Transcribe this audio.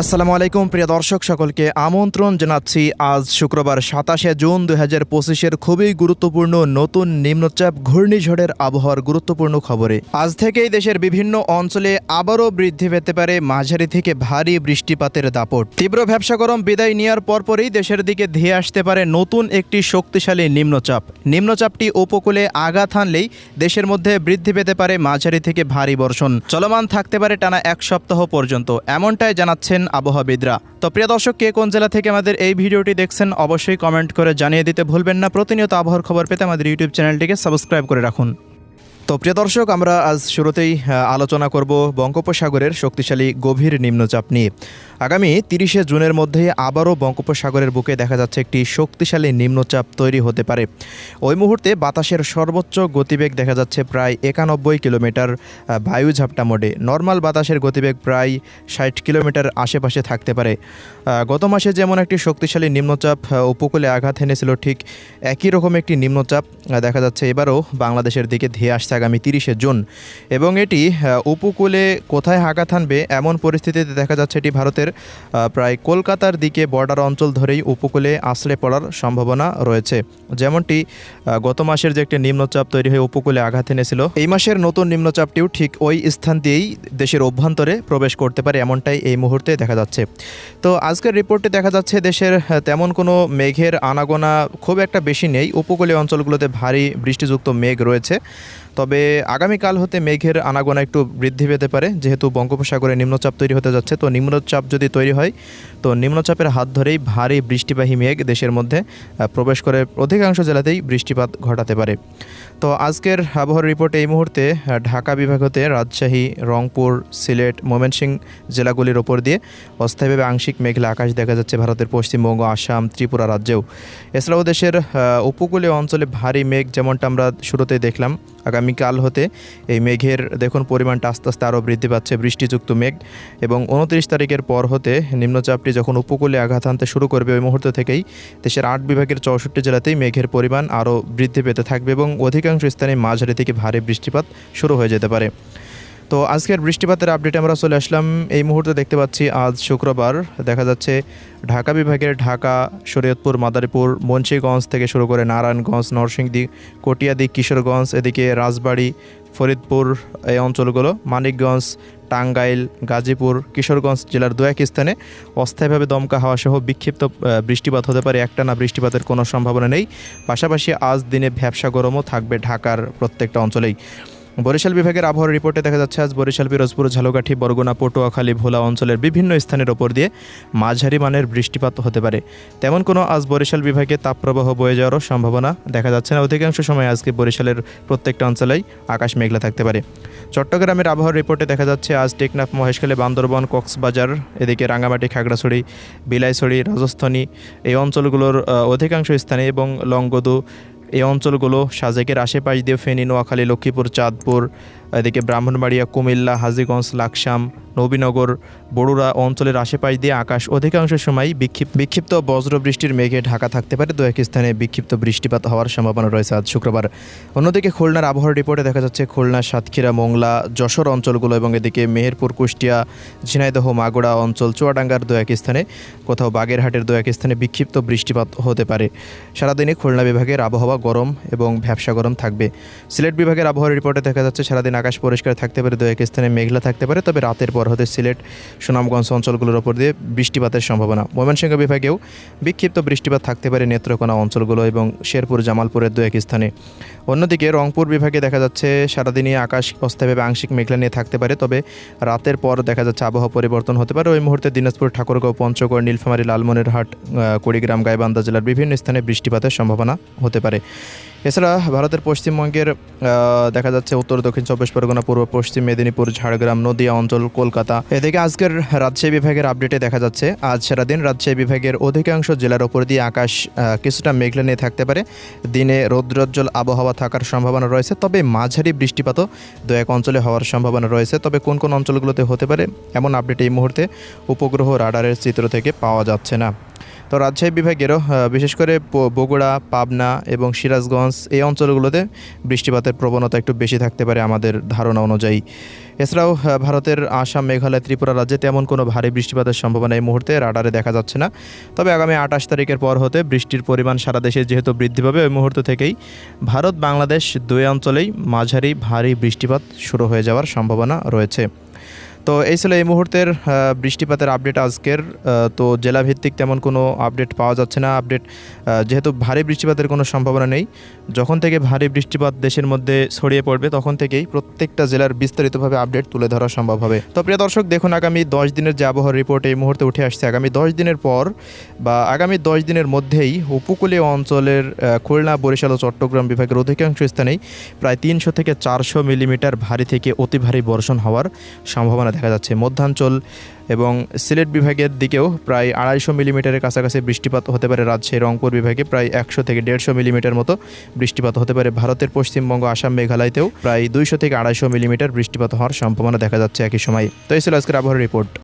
আসসালামু আলাইকুম, প্রিয় দর্শক, সকলকে আমন্ত্রণ জানাচ্ছি। আজ শুক্রবার সাতাশে জুন দুই হাজার পঁচিশের খুবই গুরুত্বপূর্ণ নতুন নিম্নচাপ ঘূর্ণিঝড়ের আবহাওয়ার গুরুত্বপূর্ণ খবরে। আজ থেকেই দেশের বিভিন্ন অঞ্চলে আবারও বৃদ্ধি পেতে পারে মাঝারি থেকে ভারী বৃষ্টিপাতের দাপট। তীব্র ব্যবসা গরম বিদায় নেওয়ার পরপরই দেশের দিকে ধেয়ে আসতে পারে নতুন একটি শক্তিশালী নিম্নচাপ। নিম্নচাপটি উপকূলে আঘাত হানলেই দেশের মধ্যে বৃদ্ধি পেতে পারে মাঝারি থেকে ভারী বর্ষণ। চলমান থাকতে পারে টানা এক সপ্তাহ পর্যন্ত। এমনটাই জানাচ্ছেন আবহাওয়াবিদরা তো প্রিয় দর্শক, কে কোন জেলা থেকে আমাদের এই ভিডিওটি দেখছেন অবশ্যই কমেন্ট করে জানিয়ে দিতে ভুলবেন না। প্রতিনিয়ত আবহাওয়ার খবর পেতে আমাদের ইউটিউব চ্যানেলটিকে সাবস্ক্রাইব করে রাখুন। তো প্রিয় দর্শক, আমরা আজ শুরুতেই আলোচনা করব বঙ্গোপসাগরের শক্তিশালী গভীর নিম্নচাপ নিয়ে। আগামী তিরিশে জুনের মধ্যে আবারও বঙ্গোপসাগরের বুকে দেখা যাচ্ছে একটি শক্তিশালী নিম্নচাপ তৈরি হতে পারে। ওই মুহূর্তে বাতাসের সর্বোচ্চ গতিবেগ দেখা যাচ্ছে প্রায় একানব্বই কিলোমিটার বায়ু ঝাপটা মোডে। নর্মাল বাতাসের গতিবেগ প্রায় ষাট কিলোমিটার আশেপাশে থাকতে পারে। গত মাসে যেমন একটি শক্তিশালী নিম্নচাপ উপকূলে আঘাত এনেছিল, ঠিক একই রকম একটি নিম্নচাপ দেখা যাচ্ছে এবারও বাংলাদেশের দিকে ধেয়ে আসছে আগামী তিরিশে জুন। এবং এটি উপকূলে কোথায় আঘাত হানবে এমন পরিস্থিতিতে দেখা যাচ্ছে এটি ভারতের প্রায় কলকাতার দিকে বর্ডার অঞ্চল ধরেই উপকূলে আশ্রয় পড়ার সম্ভাবনা রয়েছে। যেমনটি গত মাসের যে একটি নিম্নচাপ তৈরি হয়ে উপকূলে আঘাত এনেছিল, এই মাসের নতুন নিম্নচাপটিও ঠিক ওই স্থান দিয়েই দেশের অভ্যন্তরে প্রবেশ করতে পারে, এমনটাই এই মুহূর্তে দেখা যাচ্ছে। তো আজকের রিপোর্টে দেখা যাচ্ছে, দেশের তেমন কোনো মেঘের আনাগোনা খুব একটা বেশি নেই। উপকূলীয় অঞ্চলগুলোতে ভারী বৃষ্টিযুক্ত মেঘ রয়েছে। তবে আগামীকাল হতে মেঘের আনাগোনা একটু বৃদ্ধি পেতে পারে। যেহেতু বঙ্গোপসাগরে নিম্নচাপ তৈরি হতে যাচ্ছে, তো নিম্নচাপ যদি তৈরি হয়, তো নিম্নচাপের হাত ধরেই ভারী বৃষ্টিবাহী মেঘ দেশের মধ্যে প্রবেশ করে অধিকাংশ জেলাতেই বৃষ্টিপাত ঘটাতে পারে। তো আজকের আবহাওয়ার রিপোর্টে এই মুহূর্তে ঢাকা বিভাগ হতে রাজশাহী, রংপুর, সিলেট, ময়মনসিংহ জেলাগুলির ওপর দিয়ে অস্থায়ীভাবে আংশিক মেঘলা আকাশ দেখা যাচ্ছে ভারতের পশ্চিমবঙ্গ, আসাম, ত্রিপুরা রাজ্যেও। এছাড়াও দেশের উপকূলীয় অঞ্চলে ভারী মেঘ, যেমনটা আমরা শুরুতেই দেখলাম আগামীকাল হতে এই মেঘের দেখুন পরিমাণটা আস্তে আস্তে আরও বৃদ্ধি পাচ্ছে, বৃষ্টিযুক্ত মেঘ এবং উনত্রিশ তারিখের পর হতে নিম্নচাপটি যখন উপকূলে আঘাত আনতে শুরু করবে ওই মুহূর্ত থেকেই দেশের আট বিভাগের চৌষট্টি জেলাতেই মেঘের পরিমাণ আরও বৃদ্ধি পেতে থাকবে এবং অধিকাংশ স্থানে মাঝারি থেকে ভারী বৃষ্টিপাত শুরু হয়ে যেতে পারে। তো আজকের বৃষ্টিপাতের আপডেট আমরা চলে আসলাম। এই মুহূর্তে দেখতে পাচ্ছি আজ শুক্রবার, দেখা যাচ্ছে ঢাকা বিভাগের ঢাকা, শরীয়তপুর, মাদারীপুর, মুন্সীগঞ্জ থেকে শুরু করে নারায়ণগঞ্জ, নরসিংদী, কটিয়াদি, কিশোরগঞ্জ, এদিকে রাজবাড়ি, ফরিদপুর এই অঞ্চলগুলো, মানিকগঞ্জ, টাঙ্গাইল, গাজীপুর, কিশোরগঞ্জ জেলার দু এক স্থানে অস্থায়ীভাবে দমকা হাওয়া সহ বিক্ষিপ্ত বৃষ্টিপাত হতে পারে। একটানা বৃষ্টিপাতের কোনো সম্ভাবনা নেই। পাশাপাশি আজ দিনে ভ্যাবসা গরমও থাকবে ঢাকার প্রত্যেকটা অঞ্চলেই। বরিশাল বিভাগের আবহাওয়ার রিপোর্টে দেখা যাচ্ছে, আজ বরিশাল, পিরোজপুর, ঝালকাঠি, বরগুনা পটুয়াখালী ভোলা অঞ্চলের বিভিন্ন স্থানের ওপর দিয়ে মাঝারি মানের বৃষ্টিপাত হতে পারে। তেমন কোনো আজ বরিশাল বিভাগে তাপপ্রবাহ বয়ে যাওয়ারও সম্ভাবনা দেখা যাচ্ছে না। অধিকাংশ সময় আজকে বরিশালের প্রত্যেকটা অঞ্চলেই আকাশ মেঘলা থাকতে পারে। চট্টগ্রামের আবহাওয়ার রিপোর্টে দেখা যাচ্ছে, আজ টেকনাফ, মহেশখালী, বান্দরবন, কক্সবাজার, এদিকে রাঙ্গামাটি, খাগড়াছড়ি, বিলাইছড়ি, রাজস্থানী এই অঞ্চলগুলোর অধিকাংশ স্থানে এবং লংগদু এই অঞ্চলগুলো সাজেকের আশেপাশ দিয়ে ফেনী নোয়াখালী লক্ষ্মীপুর চাঁদপুর এদিকে ব্রাহ্মণবাড়িয়া, কুমিল্লা, হাজিগঞ্জ, লাকসাম, নবীনগর বড়ুরা অঞ্চলের আশেপাশ দিয়ে আকাশ অধিকাংশ সময় বিক্ষিপ্ত বিক্ষিপ্ত বজ্র বৃষ্টির মেঘে ঢাকা থাকতে পারে। দু এক স্থানে বিক্ষিপ্ত বৃষ্টিপাত হওয়ার সম্ভাবনা রয়েছে আজ শুক্রবার। অন্যদিকে খুলনার আবহাওয়ার রিপোর্টে দেখা যাচ্ছে, খুলনা, সাতক্ষীরা, মোংলা, যশোর অঞ্চলগুলো এবং এদিকে মেহেরপুর, কুষ্টিয়া, ঝিনাইদহ মাগুড়া অঞ্চল, চুয়াডাঙ্গার দু এক স্থানে, কোথাও বাগেরহাটের দু এক স্থানে বিক্ষিপ্ত বৃষ্টিপাত হতে পারে। সারাদিনে খুলনা বিভাগের আবহাওয়া গরম এবং ভ্যাবসা গরম থাকবে। সিলেট বিভাগের আবহাওয়ার রিপোর্টে দেখা যাচ্ছে, সারাদিন আকাশ পরিষ্কার থাকতে পারে, দু এক স্থানে মেঘলা থাকতে পারে, তবে রাতের পর হতে সিলেট, সুনামগঞ্জ অঞ্চলগুলোর ওপর দিয়ে বৃষ্টিপাতের সম্ভাবনা। ময়মনসিংহ বিভাগেও বিক্ষিপ্ত বৃষ্টিপাত থাকতে পারে নেত্রকোনা অঞ্চলগুলো এবং শেরপুর জামালপুরের দু এক স্থানে। অন্যদিকে রংপুর বিভাগে দেখা যাচ্ছে, সারাদিনই আকাশ অস্থায়ীভাবে আংশিক মেঘলা নিয়ে থাকতে পারে, তবে রাতের পর দেখা যাচ্ছে আবহাওয়া পরিবর্তন হতে পারে। ওই মুহূর্তে দিনাজপুর, ঠাকুরগাঁও, পঞ্চগড়, নীলফামারী, লালমনিরহাট কুড়িগ্রাম, গাইবান্ধা জেলার বিভিন্ন স্থানে বৃষ্টিপাতের সম্ভাবনা হতে পারে। এছাড়া ভারতের পশ্চিমবঙ্গের দেখা যাচ্ছে উত্তর, দক্ষিণ, চব্বিশ পরগনা, পূর্ব, পশ্চিম মেদিনীপুর, ঝাড়গ্রাম, নদিয়া অঞ্চল, কলকাতা। এদিকে আজকের রাজশাহী বিভাগের আপডেটে দেখা যাচ্ছে, আজ সারাদিন রাজশাহী বিভাগের অধিকাংশ জেলার ওপর দিয়ে আকাশ কিছুটা মেঘলা নিয়ে থাকতে পারে। দিনে রৌদ্রোজ্জ্বল আবহাওয়া থাকার সম্ভাবনা রয়েছে, তবে মাঝারি বৃষ্টিপাতও দু এক অঞ্চলে হওয়ার সম্ভাবনা রয়েছে। তবে কোন কোন অঞ্চলগুলোতে হতে পারে, এমন আপডেট এই মুহূর্তে উপগ্রহ রাডারের চিত্র থেকে পাওয়া যাচ্ছে না। তো রাজশাহী বিভাগেরও বিশেষ করে বগুড়া, পাবনা এবং সিরাজগঞ্জ এই অঞ্চলগুলোতে বৃষ্টিপাতের প্রবণতা একটু বেশি থাকতে পারে আমাদের ধারণা অনুযায়ী। এছাড়াও ভারতের আসাম, মেঘালয়, ত্রিপুরা রাজ্যে তেমন কোনো ভারী বৃষ্টিপাতের সম্ভাবনা এই মুহূর্তে রাডারে দেখা যাচ্ছে না। তবে আগামী আঠাশ তারিখের পর হতে বৃষ্টির পরিমাণ সারা দেশে যেহেতু বৃদ্ধি পাবে, ওই মুহূর্ত থেকেই ভারত বাংলাদেশ দুই অঞ্চলেই মাঝারি ভারী বৃষ্টিপাত শুরু হয়ে যাওয়ার সম্ভাবনা রয়েছে। তো এই ছিল এই মুহূর্তের বৃষ্টিপাতের আপডেট আজকের। তো জেলাভিত্তিক তেমন কোনো আপডেট পাওয়া যাচ্ছে না। আপডেট যেহেতু ভারী বৃষ্টিপাতের কোনো সম্ভাবনা নেই, যখন থেকে ভারী বৃষ্টিপাত দেশের মধ্যে ছড়িয়ে পড়বে, তখন থেকেই প্রত্যেকটা জেলার বিস্তারিতভাবে আপডেট তুলে ধরা সম্ভব হবে। তো প্রিয় দর্শক, দেখুন আগামী দশ দিনের যে আবহাওয়ার রিপোর্ট এই মুহূর্তে উঠে আসছে। আগামী দশ দিনের পর বা আগামী দশ দিনের মধ্যেই উপকূলীয় অঞ্চলের খুলনা, বরিশাল ও চট্টগ্রাম বিভাগের অধিকাংশ স্থানেই প্রায় তিনশো থেকে চারশো মিলিমিটার ভারী থেকে অতি ভারী বর্ষণ হওয়ার সম্ভাবনা দেখা যাচ্ছে। মধ্যাঞ্চল এবং সিলেট বিভাগের দিকেও প্রায় আড়াইশো মিলিমিটারের কাছাকাছি বৃষ্টিপাত হতে পারে। রাজশাহী রংপুর বিভাগে প্রায় একশো থেকে দেড়শো মিলিমিটার মতো বৃষ্টিপাত হতে পারে। ভারতের পশ্চিমবঙ্গ, আসাম, মেঘালয়তেও প্রায় দুইশো থেকে আড়াইশো মিলিমিটার বৃষ্টিপাত হওয়ার সম্ভাবনা দেখা যাচ্ছে একই সময়। তো এই ছিল আজকের আবহাওয়ার রিপোর্ট।